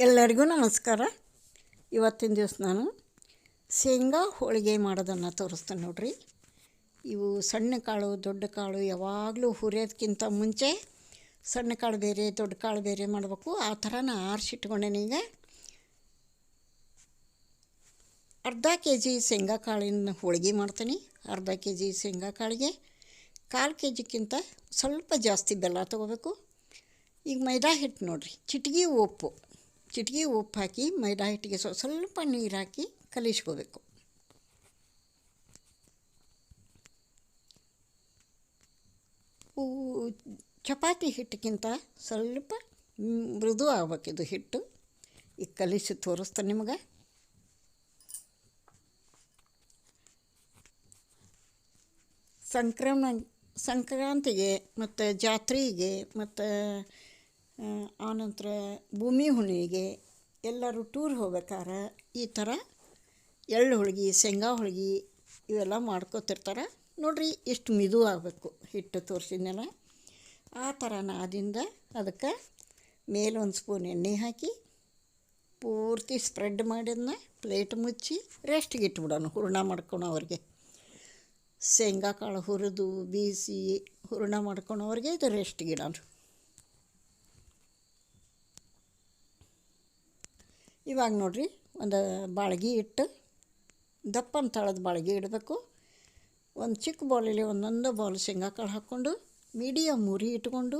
ಎಲ್ಲರಿಗೂ ನಮಸ್ಕಾರ. ಇವತ್ತಿನ ದಿವಸ ನಾನು ಶೇಂಗಾ ಹೋಳಿಗೆ ಮಾಡೋದನ್ನು ತೋರಿಸ್ತೇನೆ ನೋಡಿರಿ. ಇವು ಸಣ್ಣ ಕಾಳು, ದೊಡ್ಡ ಕಾಳು, ಯಾವಾಗಲೂ ಹುರಿಯೋದಕ್ಕಿಂತ ಮುಂಚೆ ಸಣ್ಣ ಕಾಳು ಬೇರೆ, ದೊಡ್ಡ ಕಾಳು ಬೇರೆ ಮಾಡಬೇಕು. ಆ ಥರ ನಾನು ಆರಿಸಿಟ್ಕೊಂಡೇನೆ ಈಗ. ಅರ್ಧ ಕೆ ಜಿ ಶೇಂಗಾ ಕಾಳಿನ ಹೋಳಿಗೆ ಮಾಡ್ತೀನಿ. ಅರ್ಧ ಕೆ ಜಿ ಶೇಂಗಾ ಕಾಳಿಗೆ ಕಾಲು ಕೆ ಜಿಕ್ಕಿಂತ ಸ್ವಲ್ಪ ಜಾಸ್ತಿ ಬೆಲ್ಲ ತೊಗೋಬೇಕು. ಈಗ ಮೈದಾ ಹಿಟ್ಟು ನೋಡಿರಿ, ಚಿಟಿಗೆ ಉಪ್ಪು. ಚಿಟಿಗೆ ಉಪ್ಪು ಹಾಕಿ ಮೈದಾ ಹಿಟ್ಟಿಗೆ ಸ್ವ ಸ್ವಲ್ಪ ನೀರು ಹಾಕಿ ಕಲಿಸ್ಕೋಬೇಕು. ಚಪಾತಿ ಹಿಟ್ಟಿಗಿಂತ ಸ್ವಲ್ಪ ಮೃದು ಆಗ್ಬೇಕಿದು ಹಿಟ್ಟು. ಈಗ ಕಲಿಸಿ ತೋರಿಸ್ತಾನೆ ನಿಮಗೆ. ಸಂಕ್ರಮಣ, ಸಂಕ್ರಾಂತಿಗೆ ಮತ್ತು ಜಾತ್ರೆಗೆ ಮತ್ತು ಆನಂತರ ಭೂಮಿ ಹುಣ್ಣಿಮೆಗೆ ಎಲ್ಲರೂ ಟೂರ್ ಹೋಗ್ಬೇಕಾರೆ ಈ ಥರ ಎಳ್ಳು ಹೋಳ್ಗೆ, ಶೇಂಗಾ ಹೋಳ್ಗೆ ಇವೆಲ್ಲ ಮಾಡ್ಕೊತಿರ್ತಾರೆ. ನೋಡಿರಿ ಎಷ್ಟು ಮಿದು ಆಗಬೇಕು ಹಿಟ್ಟು ತೋರಿಸಿದ್ನಲ್ಲ. ಆ ಥರ ನಾದಿಂದ ಅದಕ್ಕೆ ಮೇಲೊಂದು ಸ್ಪೂನ್ ಎಣ್ಣೆ ಹಾಕಿ ಪೂರ್ತಿ ಸ್ಪ್ರೆಡ್ ಮಾಡಿದ್ನ ಪ್ಲೇಟ್ ಮುಚ್ಚಿ ರೆಸ್ಟ್ಗೆ ಇಟ್ಬಿಡೋಣ, ಹೂರ್ಣ ಮಾಡ್ಕೊಳೋವ್ರಿಗೆ ಶೇಂಗಾ ಕಾಳು ಹುರಿದು ಬೀಸಿ ಹೂರ್ಣ ಮಾಡ್ಕೊಳೋವ್ರಿಗೆ ಇದು ರೆಸ್ಟಿಗೆ ಇವಾಗ ನೋಡಿರಿ, ಒಂದು ಬಾಳ್ಗಿ ಇಟ್ಟು ದಪ್ಪನ ತಳದ ಬಾಳ್ಗಿ ಇಡಬೇಕು. ಒಂದು ಚಿಕ್ಕ ಬೌಲಲ್ಲಿ ಒಂದೊಂದು ಬೌಲ್ ಶೇಂಗಾ ಕಾಳು ಹಾಕ್ಕೊಂಡು ಮೀಡಿಯಮ್ ಉರಿ ಇಟ್ಕೊಂಡು,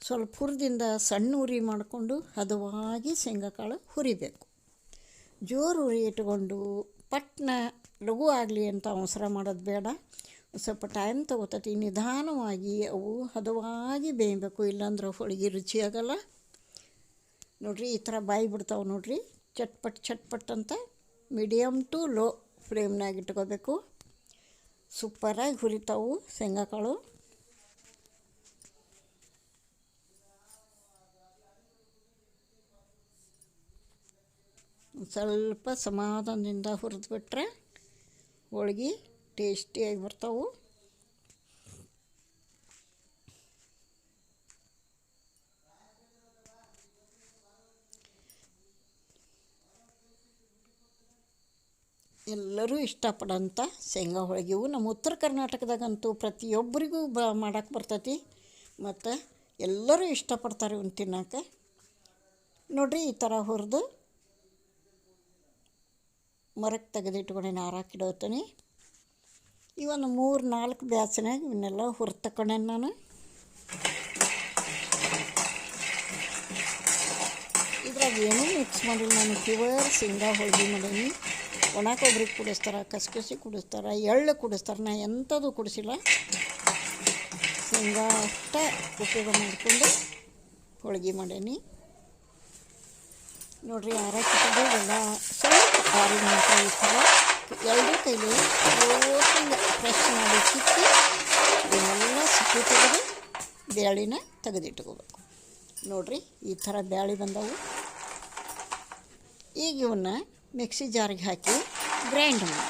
ಸ್ವಲ್ಪ ಹುರಿದಿಂದ ಸಣ್ಣ ಉರಿ ಮಾಡಿಕೊಂಡು, ಹದವಾಗಿ ಶೇಂಗಾ ಕಾಳು ಹುರಿಬೇಕು. ಜೋರು ಉರಿ ಇಟ್ಕೊಂಡು, ಪಟ್ನ ಲಘು ಆಗಲಿ ಅಂತ ಅವಸರ ಮಾಡೋದು ಬೇಡ. ಸ್ವಲ್ಪ ಟೈಮ್ ತೊಗೋತತಿ, ನಿಧಾನವಾಗಿ ಅವು ಹದವಾಗಿ ಬೇಯಬೇಕು, ಇಲ್ಲಾಂದ್ರೆ ಹೋಳಿಗೆ ರುಚಿಯಾಗಲ್ಲ. ನೋಡಿರಿ, ಈ ಥರ ಬಾಯಿ ಬಿಡ್ತಾವೆ ನೋಡ್ರಿ. ಚಟ್ಪಟ್ ಚಟ್ಪಟ್ ಅಂತ ಮೀಡಿಯಮ್ ಟು ಲೋ ಫ್ಲೇಮ್ನಾಗ ಇಟ್ಕೋಬೇಕು. ಸೂಪರಾಗಿ ಹುರಿತಾವು ಶೇಂಗಾ ಕಾಳು ಸ್ವಲ್ಪ ಸಮಾಧಾನದಿಂದ ಹುರಿದ್ಬಿಟ್ರೆ ಹೋಳ್ಗೆ ಟೇಸ್ಟಿಯಾಗಿ ಬರ್ತಾವೆ. ಎಲ್ಲರೂ ಇಷ್ಟಪಡೋಂಥ ಶೇಂಗಾ ಹೋಳಿಗೆವು ನಮ್ಮ ಉತ್ತರ ಕರ್ನಾಟಕದಾಗಂತೂ ಪ್ರತಿಯೊಬ್ಬರಿಗೂ ಬ ಮಾಡೋಕೆ ಬರ್ತೈತಿ. ಮತ್ತು ಎಲ್ಲರೂ ಇಷ್ಟಪಡ್ತಾರೆ ಇವನ್ನ ತಿನ್ನೋಕೆ ನೋಡಿರಿ ಈ ಥರ ಹುರಿದು ಮರಕ್ಕೆ ತೆಗೆದಿಟ್ಕೊಂಡು ಈ ಒಂದು ಮೂರು, ನಾಲ್ಕು ಬ್ಯಾಸನಾಗ ಇವನ್ನೆಲ್ಲ ಹುರಿದು ತಕೊಂಡೆ ನಾನು. ಇದ್ರಾಗ ಏನೂ ಮಿಕ್ಸ್ ಮಾಡಿಲ್ಲ ನಾನು. ಪ್ಯೂರ್ ಶೇಂಗಾ ಹೋಳಿಗೆ ಮಾಡೀನಿ. ಒಣ ಕೊಬ್ಬರಿ ಕುಡಿಸ್ತಾರೆ, ಕಸಕಸಿ ಕುಡಿಸ್ತಾರೆ, ಎಳ್ಳು ಕುಡಿಸ್ತಾರೆ, ನಾ ಎಂಥದ್ದು ಕುಡಿಸಿಲ್ಲ. ಶೇಂಗಾ ಅಷ್ಟೇ ಉಪಯೋಗ ಮಾಡಿಕೊಂಡು ಹೋಳಿಗೆ ಮಾಡೇನಿ. ನೋಡಿರಿ ಆರಾಕಿದ್ದು ಎಲ್ಲ ಸ್ವಲ್ಪ ಆರು ಮಾಡ್ತಾರೆ ಎರಡೂ ಕೈಲಿ ಫ್ರೆಶ್ ಮಾಡಿ ಸಿಕ್ಕಿ ಇದನ್ನೆಲ್ಲ ಸಿಕ್ಕಿ ತೆಗೆದು ಬ್ಯಾಳಿನ ತೆಗೆದಿಟ್ಕೋಬೇಕು. ನೋಡಿರಿ ಈ ಥರ ಬ್ಯಾಳಿ ಬಂದವು. ಈಗ ಇವನ್ನ ಮಿಕ್ಸಿ ಜಾರಿಗೆ ಹಾಕಿ ಗ್ರೈಂಡ್ ಮಾಡಿ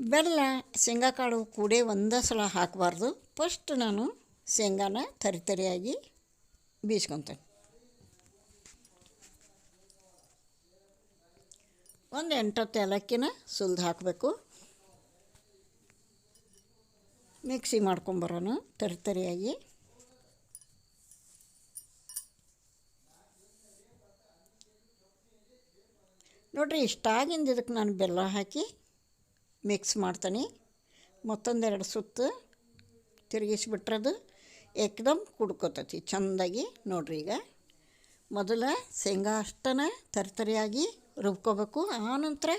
ಬೆಲ್ಲ ಶೇಂಗಾ ಕಾಳು ಕೂಡೆ ಒಂದೇ ಸಲ ಹಾಕಬಾರ್ದು. ಫಸ್ಟ್ ನಾನು ಶೇಂಗಾನ ತರಿ ತರಿಯಾಗಿ ಬೀಸ್ಕೊತೇನೆ. ಒಂದು ಎಂಟತ್ತು ಏಲಕ್ಕಿನ ಸುಲಿದು ಹಾಕಬೇಕು. ಮಿಕ್ಸಿ ಮಾಡ್ಕೊಂಬರೋಣ ತರಿ ನೋಡಿರಿ, ಇಷ್ಟಾಗಿಂದ ಇದಕ್ಕೆ ನಾನು ಬೆಲ್ಲ ಹಾಕಿ ಮಿಕ್ಸ್ ಮಾಡ್ತೀನಿ. ಮತ್ತೊಂದೆರಡು ಸುತ್ತು ಅದು ಏಕ್ದಮ್ ಕುಡ್ಕೋತೈತಿ, ಚೆಂದಾಗಿ. ನೋಡ್ರಿ ಈಗ ಮೊದಲ ಶೇಂಗಾ ಅಷ್ಟನ ತರಿತರಿಯಾಗಿ ರುಬ್ಕೋಬೇಕು. ಆನಂತರ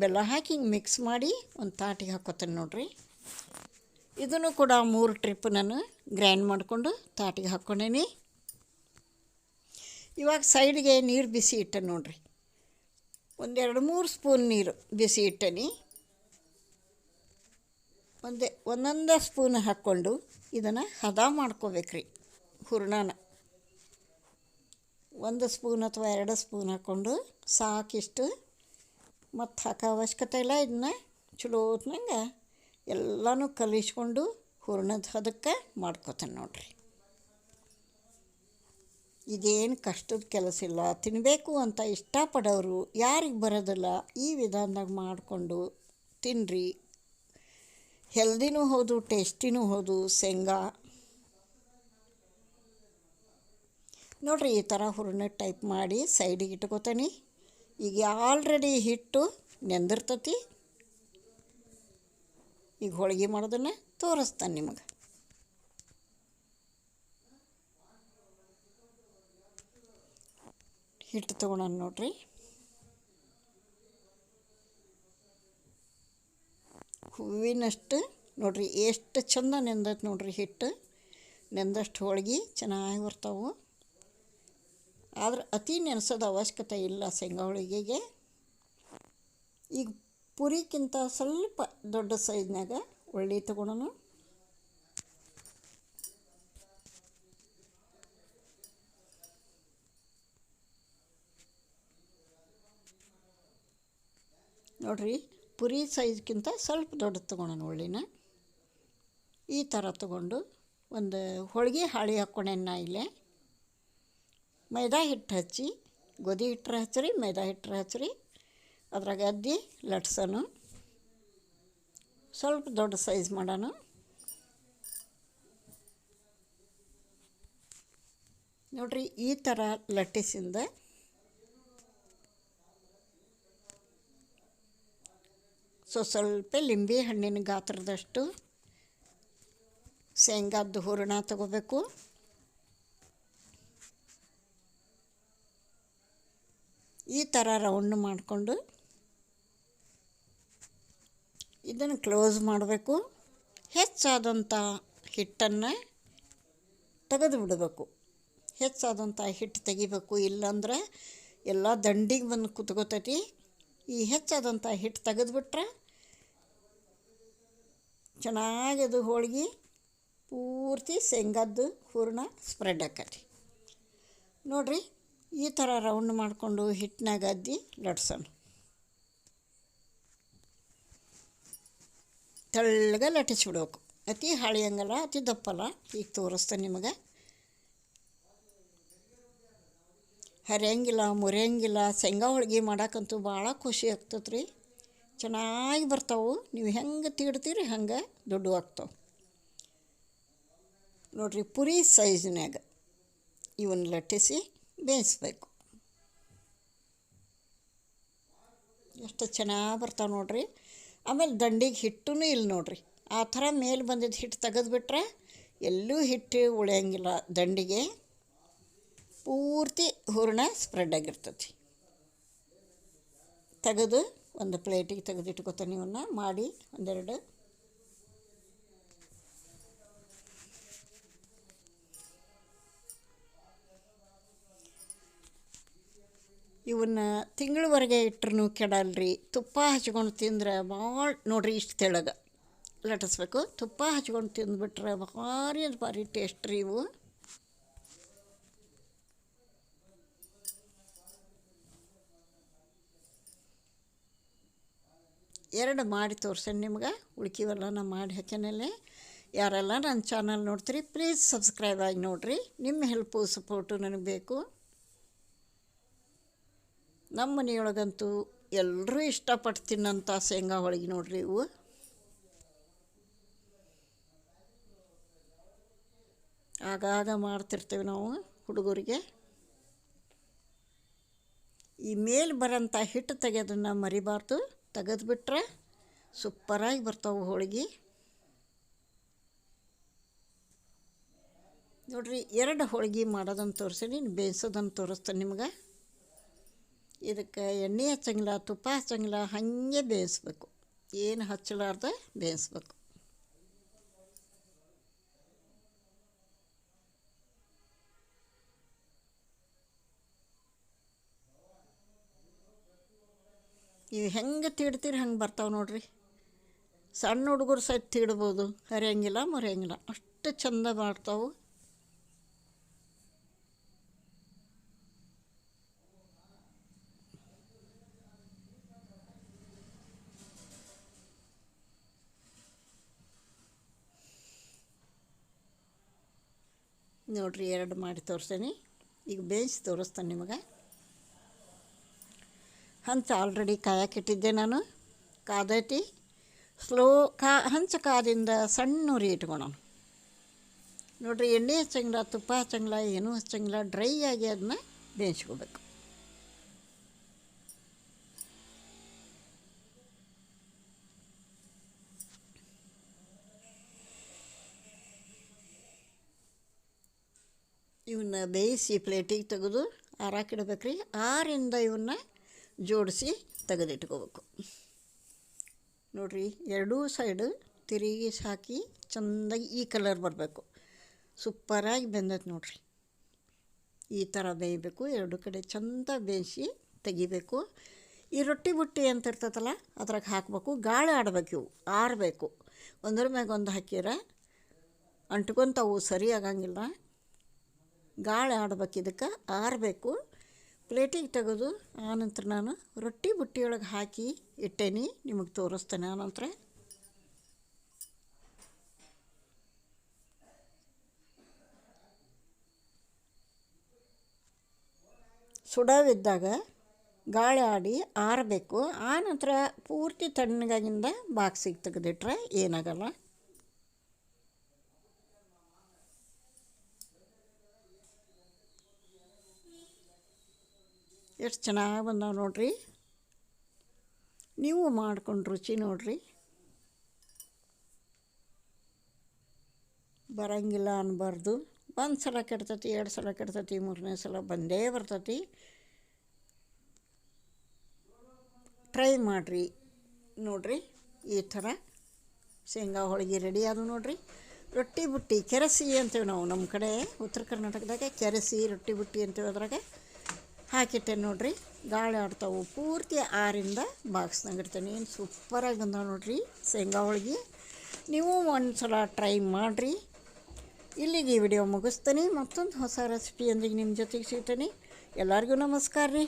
ಬೆಲ್ಲ ಹಾಕಿ ಹಿಂಗೆ ಮಿಕ್ಸ್ ಮಾಡಿ ಒಂದು ತಾಟಿಗೆ ಹಾಕೋತೀನಿ ನೋಡ್ರಿ. ಇದನ್ನು ಕೂಡ ಮೂರು ಟ್ರಿಪ್ ನಾನು ಗ್ರೈಂಡ್ ಮಾಡಿಕೊಂಡು ತಾಟಿಗೆ ಹಾಕ್ಕೊಂಡೇನಿ. ಇವಾಗ ಸೈಡ್ಗೆ ನೀರು ಬಿಸಿ ಇಟ್ಟೆ ನೋಡಿರಿ. ಒಂದೆರಡು ಮೂರು ಸ್ಪೂನ್ ನೀರು ಬಿಸಿ ಇಟ್ಟನಿ ಒಂದೇ, ಒಂದೊಂದು ಸ್ಪೂನ್ ಹಾಕ್ಕೊಂಡು ಇದನ್ನು ಹದ ಮಾಡ್ಕೋಬೇಕ್ರಿ ಹೂರ್ಣನ. ಒಂದು ಸ್ಪೂನ್ ಅಥವಾ ಎರಡು ಸ್ಪೂನ್ ಹಾಕ್ಕೊಂಡು ಸಾಕಿಷ್ಟು ಮತ್ತು ಹಾಕೋ ಅವಶ್ಯಕತೆ ಇಲ್ಲ. ಇದನ್ನ ಚಲೋ ಹೊತ್ನಂಗೆ ಎಲ್ಲನೂ ಕಲಿಸ್ಕೊಂಡು ಹೂರ್ಣದ ಹದಕ್ಕೆ ಮಾಡ್ಕೊತೇನೆ ನೋಡಿರಿ. ಇದೇನು ಕಷ್ಟದ ಕೆಲಸ ಇಲ್ಲ ತಿನ್ನಬೇಕು ಅಂತ ಇಷ್ಟಪಡೋರು ಯಾರಿಗೆ ಬರೋದಿಲ್ಲ, ಈ ವಿಧಾನದಾಗ ಮಾಡಿಕೊಂಡು ತಿನ್ನಿರಿ ಹೆಲ್ದಿನೂ ಹೌದು, ಟೇಸ್ಟಿನೂ ಹೌದು, ಶೇಂಗಾ. ನೋಡಿರಿ, ಈ ಥರ ಹೂರಣ ಟೈಪ್ ಮಾಡಿ ಸೈಡಿಗೆ ಇಟ್ಕೋತೀನಿ. ಈಗ ಆಲ್ರೆಡಿ ಹಿಟ್ಟು ನೆಂದಿರ್ತತಿ. ಈಗ ಹೋಳಿಗೆ ಮಾಡೋದನ್ನು ತೋರಿಸ್ತಾನೆ ನಿಮಗೆ. ಹಿಟ್ಟು ತೊಗೊಳೋಣ ನೋಡ್ರಿ. ಹೂವಿನಷ್ಟು ನೋಡ್ರಿ ಎಷ್ಟು ಚಂದ ನೆಂದೈತೆ ನೋಡ್ರಿ ಹಿಟ್ಟು. ನೆಂದಷ್ಟು ಹೋಳ್ಗೆ ಚೆನ್ನಾಗಿ ಬರ್ತಾವೆ. ಆದ್ರೆ ಅತಿ ನೆನೆಸೋದು ಅವಶ್ಯಕತೆ ಇಲ್ಲ ಶೇಂಗಾ ಹೋಳಿಗೆಗೆ. ಈಗ ಪುರಿಕ್ಕಿಂತ ಸ್ವಲ್ಪ ದೊಡ್ಡ ಸೈಜ್ನಾಗ ಒಳ್ಳೆ ತೊಗೊಳೋಣ ನೋಡ್ರಿ, ಪುರಿ ಸೈಜ್ಗಿಂತ ಸ್ವಲ್ಪ ದೊಡ್ಡ ತೊಗೊಳೋಣ ಒಳ್ಳಿನ ಈ ಥರ ತೊಗೊಂಡು ಒಂದು ಹೋಳಿಗೆ ಹಾಳಿ ಹಾಕ್ಕೊಂಡೆನ ಇಲ್ಲೇ. ಮೈದಾ ಹಿಟ್ಟು ಹಚ್ಚಿ, ಗೋಧಿ ಹಿಟ್ಟರೆ ಹಚ್ಚಿರಿ, ಮೈದಾ ಹಿಟ್ಟರೆ ಹಚ್ಚಿರಿ. ಅದ್ರಾಗ ಅದ್ದಿ ಲಟ್ಸೋಣ ಸ್ವಲ್ಪ ದೊಡ್ಡ ಸೈಜ್ ಮಾಡೋಣ ನೋಡ್ರಿ, ಈ ಥರ ಲಟ್ಟಿಸಿಂದ ಸೊ ಸ್ವಲ್ಪ ಲಿಂಬೆ ಹಣ್ಣಿನ ಗಾತ್ರದಷ್ಟು ಶೇಂಗಾದ್ದು ಹೂರಣ ತಗೋಬೇಕು. ಈ ಥರ ರೌಂಡ್ ಮಾಡಿಕೊಂಡು ಇದನ್ನು ಕ್ಲೋಸ್ ಮಾಡಬೇಕು. ಹೆಚ್ಚಾದಂಥ ಹಿಟ್ಟನ್ನು ತೆಗೆದು ಬಿಡಬೇಕು. ಹೆಚ್ಚಾದಂಥ ಹಿಟ್ಟು ತೆಗಿಬೇಕು. ಇಲ್ಲಾಂದ್ರೆ ಎಲ್ಲ ದಂಡಿಗೆ ಬಂದು ಕುತ್ಕೋತೈತಿ. ಈ ಹೆಚ್ಚಾದಂಥ ಹಿಟ್ಟು ತೆಗೆದುಬಿಟ್ರೆ ಚೆನ್ನಾಗಿ ಅದು ಹೋಳ್ಗೆ, ಪೂರ್ತಿ ಶೇಂಗದ್ದು ಹೂರಣ ಸ್ಪ್ರೆಡ್ ಆಕತಿ. ನೋಡಿರಿ, ಈ ಥರ ರೌಂಡ್ ಮಾಡಿಕೊಂಡು ಹಿಟ್ಟಿನಾಗ ಅದ್ದಿ ಲಟ್ಸೋಣ. ತೆಳ್ಳಗೆ ಲಟ್ಟಿಸ್ಬಿಡ್ಬೇಕು ಅತಿ ಹಾಳಿಯಂಗಲ್ಲ ಅತಿ ದಪ್ಪಲ್ಲ. ಈಗ ತೋರಿಸ್ತೇನೆ ನಿಮಗೆ. ಹರಿಯಂಗಿಲ್ಲ, ಮುರಿಯಂಗಿಲ್ಲ, ಶೇಂಗಾ ಹೋಳ್ಗೆ ಮಾಡೋಕ್ಕಂತೂ ಭಾಳ ಖುಷಿ ಆಗ್ತದೆ ರೀ ಚೆನ್ನಾಗಿ ಬರ್ತಾವೆ. ನೀವು ಹೆಂಗೆ ತೀಡ್ತೀರಿ ಹಂಗೆ ದುಡ್ಡು ಆಗ್ತಾವೆ. ನೋಡಿರಿ ಪುರಿ ಸೈಜ್ನಾಗ ಇವನ್ನ ಲಟ್ಟಿಸಿ ಬೇಯಿಸ್ಬೇಕು. ಎಷ್ಟು ಚೆನ್ನಾಗಿ ಬರ್ತಾವೆ ನೋಡಿರಿ. ಆಮೇಲೆ ದಂಡಿಗೆ ಹಿಟ್ಟು ಇಲ್ಲ ನೋಡಿರಿ. ಆ ಥರ ಮೇಲೆ ಬಂದಿದ್ದು ಹಿಟ್ಟು ತೆಗೆದುಬಿಟ್ರೆ ಎಲ್ಲೂ ಹಿಟ್ಟು ಉಳಿಯಂಗಿಲ್ಲ ದಂಡಿಗೆ. ಪೂರ್ತಿ ಹೂರಣ ಸ್ಪ್ರೆಡ್ ಆಗಿರ್ತತಿ. ತೆಗೆದು ಒಂದು ಪ್ಲೇಟಿಗೆ ತೆಗೆದಿಟ್ಕೊತಾನೆ ಇವನ್ನ ಮಾಡಿ ಒಂದೆರಡು. ಇವನ್ನ ತಿಂಗಳವರೆಗೆ ಇಟ್ರೂ ಕೆಡಲ್ರಿ. ತುಪ್ಪ ಹಚ್ಕೊಂಡು ತಿಂದ್ರೆ ಭಾಳ, ನೋಡ್ರಿ ಇಷ್ಟು ತೆಳಗೆ. ಲಟ್ಟಿಸ್ಬೇಕು. ತುಪ್ಪ ಹಚ್ಕೊಂಡು ತಿಂದ್ಬಿಟ್ರೆ ಭಾರಿ ಭಾರಿ ಟೇಸ್ಟ್ ರೀ ಇವು. ಎರಡು ಮಾಡಿ ತೋರ್ಸೇನೆ ನಿಮ್ಗೆ. ಉಳ್ಕಿವೆಲ್ಲ ನಾ ಮಾಡಿ ಹಾಕ್ಯಾನಲ್ಲೇ. ಯಾರೆಲ್ಲ ನನ್ನ ಚಾನಲ್ ನೋಡ್ತೀರಿ ಪ್ಲೀಸ್ ಸಬ್ಸ್ಕ್ರೈಬ್ ಆಗಿ ನೋಡಿರಿ. ನಿಮ್ಮ ಹೆಲ್ಪು ಸಪೋರ್ಟು ನನಗೆ ಬೇಕು. ನಮ್ಮ ಮನೆಯೊಳಗಂತೂ ಎಲ್ಲರೂ ಇಷ್ಟಪಟ್ಟು ತಿನ್ನೋಂಥ ಶೇಂಗಾ ಹೋಳಿಗೆ ನೋಡಿರಿ ಇವು. ಆಗಾಗ ಮಾಡ್ತಿರ್ತೇವೆ ನಾವು ಹುಡುಗರಿಗೆ. ಈ ಮೇಲೆ ಬರೋಂಥ ಹಿಟ್ಟು ತೆಗೆಯೋದನ್ನು ಮರಿಬಾರ್ದು. ತೆಗೆದುಬಿಟ್ರೆ ಸೂಪರಾಗಿ ಬರ್ತಾವೆ ಹೋಳಿಗೆ. ನೋಡಿರಿ, ಎರಡು ಹೋಳಿಗೆ ಮಾಡೋದನ್ನು ತೋರಿಸೀನಿ ಬೇಯಿಸೋದನ್ನು ತೋರಿಸ್ತೇನೆ ನಿಮ್ಗೆ. ಇದಕ್ಕೆ ಎಣ್ಣೆ ಹಚ್ಚಂಗಿಲ್ಲ ತುಪ್ಪ ಹಚ್ಚಂಗಿಲ್ಲ ಹಾಗೆ ಬೇಯಿಸ್ಬೇಕು. ಏನು ಹಚ್ಚಲಾರ್ದೆ ಬೇಯಿಸ್ಬೇಕು. ಇವು ಹೆಂಗೆ ತೀಡ್ತೀರಿ ಹಂಗೆ ಬರ್ತಾವೆ ನೋಡ್ರಿ. ಸಣ್ಣ ಹುಡುಗರು ಸಹಿತ ತೀಡ್ಬೋದು. ಹರಿಯಂಗಿಲ್ಲ, ಮರಿಯಂಗಿಲ್ಲ. ಅಷ್ಟು ಚಂದ ಮಾಡ್ತಾವೆ. ನೋಡ್ರಿ, ಎರಡು ಮಾಡಿ ತೋರಿಸ್ತೀನಿ. ಈಗ ಬೇಯಿಸಿ ತೋರಿಸ್ತಾನೆ ನಿಮಗೆ. ಹಂಚ ಆಲ್ರೆಡಿ ಕಾಯಕ್ಕಿಟ್ಟಿದ್ದೆ ನಾನು. ಕಾದೈತಿ. ಸ್ಲೋ ಕಾ, ಹಂಚ ಕಾದಿಂದ ಸಣ್ಣ ಉರಿ ಇಟ್ಕೊಳೋಣ ನೋಡಿರಿ, ಎಣ್ಣೆ ಹಚ್ಚಂಗಿಲ್ಲ, ತುಪ್ಪ ಹಚ್ಚಂಗಿಲ್ಲ, ಏನೂ ಹಚ್ಚಂಗಿಲ್ಲ ಡ್ರೈ ಆಗಿ ಅದನ್ನ ಬೇಯಿಸ್ಕೋಬೇಕು. ಇವನ್ನ ಬೇಯಿಸಿ ಪ್ಲೇಟಿಗೆ ತೆಗೆದು ಆರಾಕಿಡ್ಬೇಕು ರೀ ಆರಿಂದ ಇವನ್ನ ಜೋಡಿಸಿ ತೆಗೆದಿಟ್ಕೋಬೇಕು. ನೋಡಿರಿ, ಎರಡೂ ಸೈಡು ತಿರುಗಿ ಹಾಕಿ ಚೆಂದಾಗಿ ಈ ಕಲರ್ ಬರಬೇಕು. ಸೂಪರಾಗಿ ಬೆಂದೈತೆ ನೋಡಿರಿ. ಈ ಥರ ಬೇಯಬೇಕು, ಎರಡು ಕಡೆ ಚಂದ ಬೇಯಿಸಿ ತೆಗಿಬೇಕು. ಈ ರೊಟ್ಟಿ ಬುಟ್ಟಿ ಅಂತ ಇರ್ತೈತಲ್ಲ, ಅದ್ರಾಗ ಹಾಕಬೇಕು. ಗಾಳಿ ಆಡ್ಬೇಕು ಇವು, ಆರಬೇಕು. ಒಂದ್ರ ಮ್ಯಾಗ ಒಂದು ಹಾಕಿರ ಅಂಟ್ಕೊಂತವು ಸರಿ ಆಗಂಗಿಲ್ಲ ಗಾಳಿ ಆಡ್ಬೇಕು ಇದಕ್ಕೆ, ಆರಬೇಕು. ಪ್ಲೇಟಿಗೆ ತೆಗೆದು ಆನಂತರ ನಾನು ರೊಟ್ಟಿ ಬುಟ್ಟಿಯೊಳಗೆ ಹಾಕಿ ಇಟ್ಟೇನಿ, ನಿಮಗೆ ತೋರಿಸ್ತೇನೆ ಆನಂತರ. ಸುಡವಿದ್ದಾಗ ಗಾಳಿ ಆಡಿ ಆರಬೇಕು. ಆನಂತರ ಪೂರ್ತಿ ತಣ್ಣಗಾಗಿಂದ ಬಾಕ್ಸಿಗೆ ತೆಗೆದಿಟ್ರೆ ಏನಾಗಲ್ಲ. ಎಷ್ಟು ಚೆನ್ನಾಗಿ ಬಂದಾವೆ ನೋಡ್ರಿ. ನೀವು ಮಾಡ್ಕೊಂಡು ರುಚಿ ನೋಡ್ರಿ. ಬರಂಗಿಲ್ಲ ಅನ್ಬಾರ್ದು. ಒಂದು ಸಲ ಕೆಡ್ತತಿ, ಎರಡು ಸಲ ಕೆಡ್ತತಿ, ಮೂರನೇ ಸಲ ಬಂದೇ ಬರ್ತತಿ. ಟ್ರೈ ಮಾಡಿರಿ ನೋಡ್ರಿ. ಈ ಥರ ಶೇಂಗಾ, ಹೋಳಿಗೆ ರೆಡಿ ಅದು ನೋಡ್ರಿ. ರೊಟ್ಟಿ ಬುಟ್ಟಿ, ಕೆರಸಿ ಅಂತೀವಿ ನಾವು ನಮ್ಮ ಕಡೆ. ಉತ್ತರ ಕರ್ನಾಟಕದಾಗ ಕೆರಸಿ, ರೊಟ್ಟಿ ಬುಟ್ಟಿ ಅಂತೀವಿ ಅದ್ರಾಗ. ಹಾಕಿಟ್ಟೆ ನೋಡ್ರಿ. ಗಾಳಿ ಆಡ್ತಾವು. ಪೂರ್ತಿ ಆರಿಂದ ಬಾಕ್ಸ್ನಾಗ ಇಡ್ತೇನೆ. ಏನು ಸೂಪರಾಗಿ ಬಂದಾವ ನೋಡ್ರಿ ಶೇಂಗಾ ಹೋಳಿಗೆ. ನೀವು ಒಂದು ಸಲ ಟ್ರೈ ಮಾಡಿರಿ. ಇಲ್ಲಿಗೆ ಈ ವಿಡಿಯೋ ಮುಗಿಸ್ತೀನಿ. ಮತ್ತೊಂದು ಹೊಸ ರೆಸಿಪಿಯೊಂದಿಗೆ ನಿಮ್ಮ ಜೊತೆಗೆ ಸಿಗ್ತೇನೆ. ಎಲ್ಲರಿಗೂ ನಮಸ್ಕಾರ ರೀ.